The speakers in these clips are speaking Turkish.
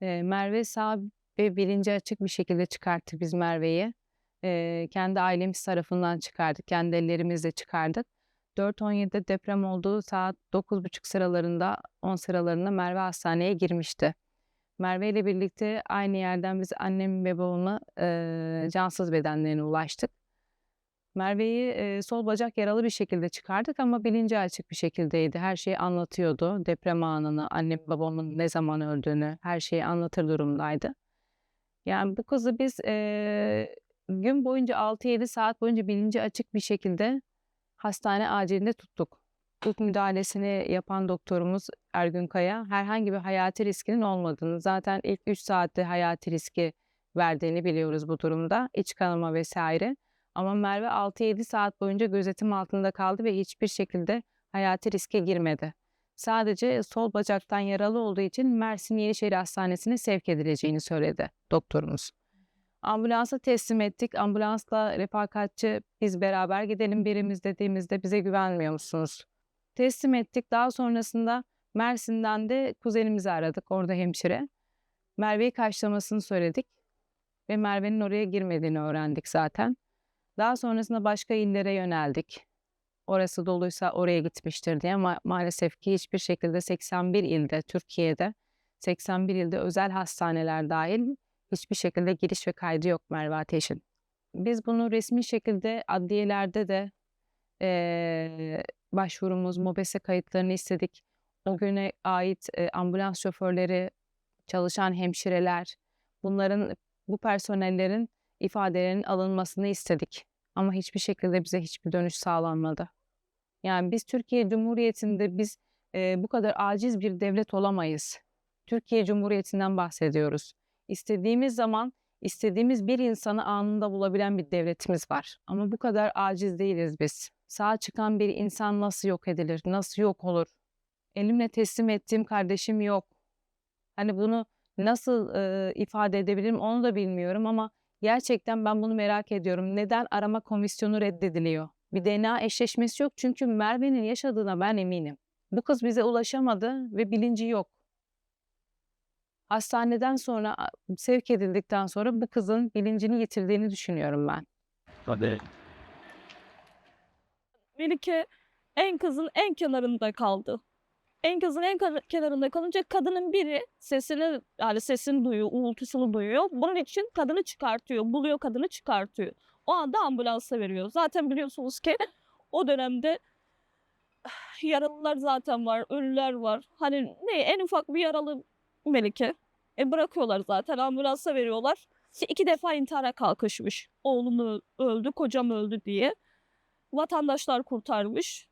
Merve sağ ve bilinci açık bir şekilde çıkarttık biz Merve'yi. Kendi ailemiz tarafından çıkardık. Kendi ellerimizle çıkardık. 4.17'de deprem olduğu saat 9.30 sıralarında, 10 sıralarında Merve hastaneye girmişti. Merve ile birlikte aynı yerden biz annem ve babamı eee, cansız bedenlerine ulaştık. Merve'yi eee, sol bacak yaralı bir şekilde çıkardık ama bilinci açık bir şekildeydi. Her şeyi anlatıyordu. Deprem anını, annem babamın ne zaman öldüğünü, her şeyi anlatır durumdaydı. Yani bu kızı biz eee, gün boyunca 6-7 saat boyunca bilinci açık bir şekilde hastane acilinde tuttuk. İlk müdahalesini yapan doktorumuz Ergün Kaya herhangi bir hayati riskinin olmadığını, zaten ilk 3 saatte hayati riski verdiğini biliyoruz bu durumda. İç kanama vesaire. Ama Merve 6-7 saat boyunca gözetim altında kaldı ve hiçbir şekilde hayati riske girmedi. Sadece sol bacaktan yaralı olduğu için Mersin Yenişehir Hastanesi'ne sevk edileceğini söyledi doktorumuz. Ambulansa teslim ettik. Ambulansla refakatçi biz beraber gidelim birimiz dediğimizde bize güvenmiyor musunuz? Teslim ettik. Daha sonrasında Mersin'den de kuzenimizi aradık orada hemşire. Merve'yi karşılamasını söyledik ve Merve'nin oraya girmediğini öğrendik zaten. Daha sonrasında başka illere yöneldik. Orası doluysa oraya gitmiştir diye ama maalesef ki hiçbir şekilde 81 ilde Türkiye'de 81 ilde özel hastaneler dahil hiçbir şekilde giriş ve kaydı yok Merve Ateş'in. Biz bunu resmi şekilde adliyelerde de eee, başvurumuz, MOBESE kayıtlarını istedik. O güne ait e, ambulans şoförleri, çalışan hemşireler, bunların bu personellerin ifadelerinin alınmasını istedik. Ama hiçbir şekilde bize hiçbir dönüş sağlanmadı. Yani biz Türkiye Cumhuriyeti'nde biz e, bu kadar aciz bir devlet olamayız. Türkiye Cumhuriyeti'nden bahsediyoruz. İstediğimiz zaman istediğimiz bir insanı anında bulabilen bir devletimiz var. Ama bu kadar aciz değiliz biz. Sağ çıkan bir insan nasıl yok edilir, nasıl yok olur? Elimle teslim ettiğim kardeşim yok. Hani bunu nasıl e, ifade edebilirim onu da bilmiyorum ama gerçekten ben bunu merak ediyorum. Neden arama komisyonu reddediliyor? Bir DNA eşleşmesi yok çünkü Merve'nin yaşadığına ben eminim. Bu kız bize ulaşamadı ve bilinci yok. Hastaneden sonra sevk edildikten sonra bu kızın bilincini yitirdiğini düşünüyorum ben. Hadi. Melike enkazın en kenarında kaldı. Enkazın en kenarında kalınca kadının biri sesini yani sesini duyuyor, uğultusunu duyuyor. Bunun için kadını çıkartıyor, buluyor kadını çıkartıyor. O anda ambulansa veriyor. Zaten biliyorsunuz ki o dönemde yaralılar zaten var, ölüler var. Hani ne en ufak bir yaralı Melike. E bırakıyorlar zaten ambulansa veriyorlar. İşte iki defa intihara kalkışmış. Oğlum öldü, kocam öldü diye vatandaşlar kurtarmış.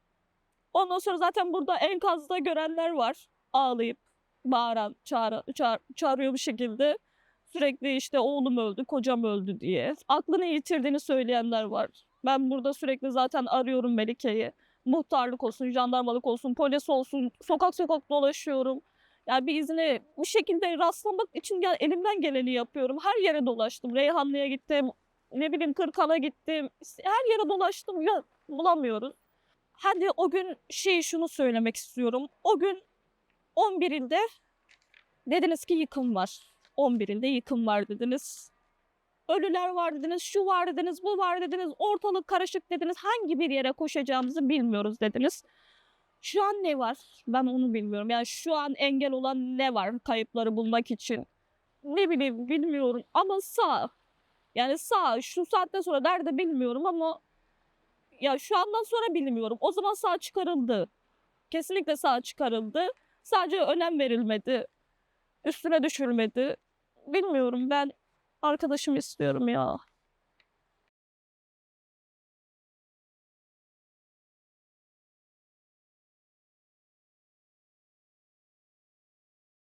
Ondan sonra zaten burada enkazda görenler var. Ağlayıp bağıran, çağıra, çağır, çağırıyor bir şekilde. Sürekli işte oğlum öldü, kocam öldü diye. Aklını yitirdiğini söyleyenler var. Ben burada sürekli zaten arıyorum Melike'yi. Muhtarlık olsun, jandarmalık olsun, polis olsun. Sokak sokak dolaşıyorum. Yani bir izine bir şekilde rastlamak için gel, elimden geleni yapıyorum. Her yere dolaştım. Reyhanlı'ya gittim, ne bileyim Kırkan'a gittim. Her yere dolaştım ya bulamıyoruz. Hadi o gün şey şunu söylemek istiyorum. O gün 11 ilde dediniz ki yıkım var. 11 ilde yıkım var dediniz. Ölüler var dediniz, şu var dediniz, bu var dediniz, ortalık karışık dediniz. Hangi bir yere koşacağımızı bilmiyoruz dediniz. Şu an ne var? Ben onu bilmiyorum. Yani şu an engel olan ne var kayıpları bulmak için? Ne bileyim bilmiyorum ama sağ. Yani sağ şu saatten sonra nerede bilmiyorum ama ya şu andan sonra bilmiyorum. O zaman sağ çıkarıldı. Kesinlikle sağ çıkarıldı. Sadece önem verilmedi. Üstüne düşülmedi. Bilmiyorum ben arkadaşım istiyorum ya.